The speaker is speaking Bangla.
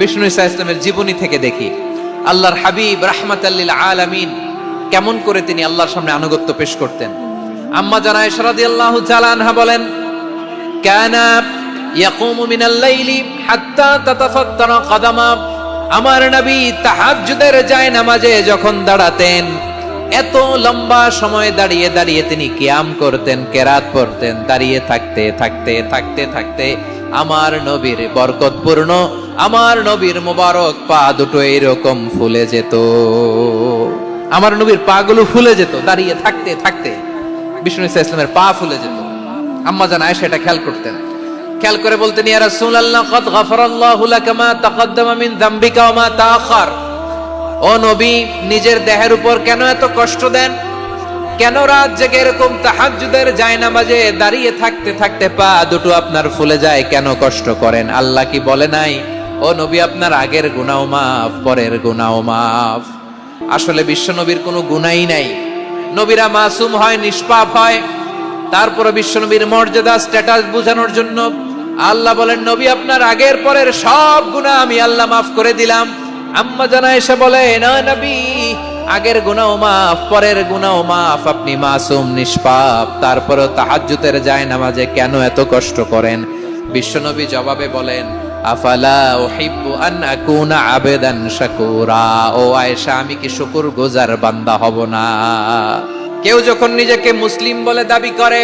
বিষ্ণু ইসা ইসলামের জীবনী থেকে দেখি। আল্লাহর হাবিব রাহমাতাল্লিল আলামিন কেমন করে তিনি আল্লাহর সামনে আনুগত্য পেশ করতেন। আম্মা জানা ইশরাদি আল্লাহ আনহা বলেন, কানা ইয়াকুমু মিনাল লাইলি হাত্তা তাতাফাত্তারা কদামা। আমার নবী তাহাজ্জুদের যায় নামাজে যখন দাঁড়াতেন, এত লম্বা সময় দাঁড়িয়ে দাঁড়িয়ে তিনি কিয়াম করতেন, কেরাত পড়তেন, দাঁড়িয়ে থাকতে থাকতে থাকতে থাকতে। আমার নবীর বরকতপূর্ণ আমার নবীর মোবারক পা দুটো এরকম ফুলে যেত। আমার নবীর পা গুলো ফুলে যেত, দাঁড়িয়ে থাকতে থাকতে বিষ্ণু ইসা ইসলামের পা ফুলে যেত। আম্মা জান আয়েশা এটা খেয়াল করতেন। খেয়াল করে বলতেন, ইয়া রাসূলুল্লাহ, কদ গাফারাল্লাহু লাকা মা তাকাদ্দামা মিন যামবিকা ওয়া মা তাআখার। ও নবী, নিজের দেহের উপর কেন এত কষ্ট দেন? কেন রাত জেগে এরকম তাহাজ্জুদের যায় নামাজে দাঁড়িয়ে থাকতে থাকতে পা দুটো আপনার ফুলে যায়, কেন কষ্ট করেন? আল্লাহ কি বলে নাই? ও নবী, আপনার আগের গুনাও মাফ, পরের গুনাও মাফ। আসলে বিশ্ব নবীর কোনো গুনাই নাই। নবীরা মাসুম হয়, নিষ্পাপ হয়। তারপরে বিশ্বনবীর মর্যাদা স্ট্যাটাস বোঝানোর জন্য আল্লাহ বলেন, নবী, আপনার আগের, পরের সব গুণা আমি আল্লাহ মাফ করে দিলাম। আম্মা জানা এসে বলে, না নবী, আগের গুনাও মাফ, পরের গুনাও মাফ, আপনি মাসুম, নিষ্পাপ। তারপরেও তাহাজ্জুদের যায় নামাজে কেন এত কষ্ট করেন? বিশ্বনবী জবাবে বলেন আফালা উহিব্বু আন আকুনা আবেদান শাকুরা। ও আয়েশা, আমি কি শুকুর গুজার বান্দা হব না? কেউ যখন নিজেকে মুসলিম বলে দাবি করে